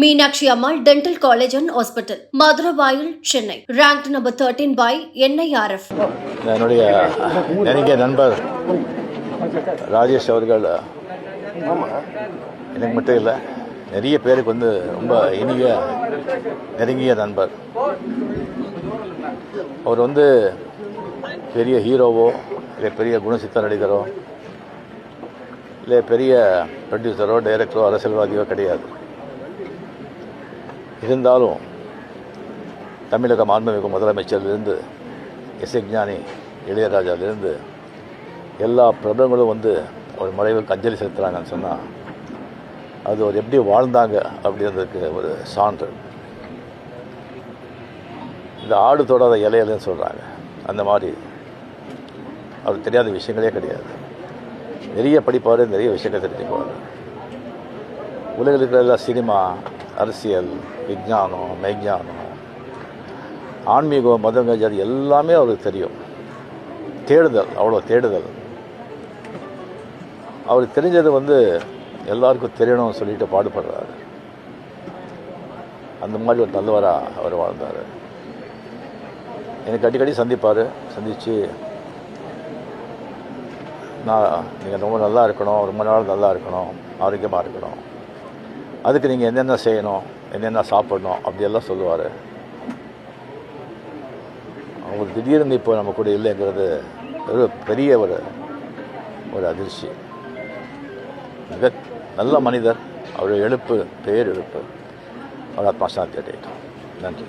Meenakshi Ammal dental college and hospital Maduravoyal Chennai. Rank number thirteen by NIRF என்னுடைய நெருங்கிய நண்பர் ராஜேஷ் அவர்கள். எனக்கு மட்டும் இல்லை நிறைய பேருக்கு வந்து ரொம்ப இனிய நெருங்கிய நண்பர். அவர் வந்து பெரிய ஹீரோவோ இல்லை பெரிய குணசித்த நடிகரோ இல்லை பெரிய ப்ரொடியூசரோ டைரக்டரோ அரசியல்வாதியோ கிடையாது. இருந்தாலும் தமிழக மாண்புமிகு முதலமைச்சரிலிருந்து இசைஞானி இளையராஜாவிலிருந்து எல்லா பிரபலங்களும் வந்து ஒரு மறைவுக்கு அஞ்சலி செலுத்துகிறாங்கன்னு சொன்னால் அது ஒரு எப்படி வாழ்ந்தாங்க அப்படின்றதுக்கு ஒரு சான்று. இந்த ஆடு தொடாத இலையிலன்னு சொல்கிறாங்க அந்த மாதிரி அவர் தெரியாத விஷயங்களே கிடையாது. நிறைய படிப்பார் நிறைய விஷயங்கள் தெரிஞ்சுக்குவார் உலகில் இருக்கிற எல்லா சினிமா அரசியல் விஞ்ஞானம் மெய்ஞானம் ஆன்மீகம் மதம் ஜாதி எல்லாமே அவருக்கு தெரியும். தேடுதல் அவ்வளோ தேடுதல். அவருக்கு தெரிஞ்சது வந்து எல்லாருக்கும் தெரியணும்னு சொல்லிட்டு பாடுபடுறாரு. அந்த மாதிரி ஒரு நல்லவராக அவர் வாழ்ந்தார். எனக்கு அடிக்கடி சந்திப்பார் சந்தித்து நான் நீங்கள் ரொம்ப நல்லா இருக்கணும் ரொம்ப நாள் நல்லா இருக்கணும் ஆரோக்கியமாக இருக்கணும் அதுக்கு நீங்கள் என்னென்ன செய்யணும் என்னென்ன சாப்பிடணும் அப்படியெல்லாம் சொல்லுவார். அவங்களுக்கு திடீர்னு இப்போ நம்ம கூட இல்லைங்கிறது ஒரு பெரிய ஒரு ஒரு அதிர்ச்சி. மிக நல்ல மனிதர். அவர் எழுப்பு பேர் எழுப்பு. அவர் ஆத்மா சாந்தி அடையட்டும் நன்றி.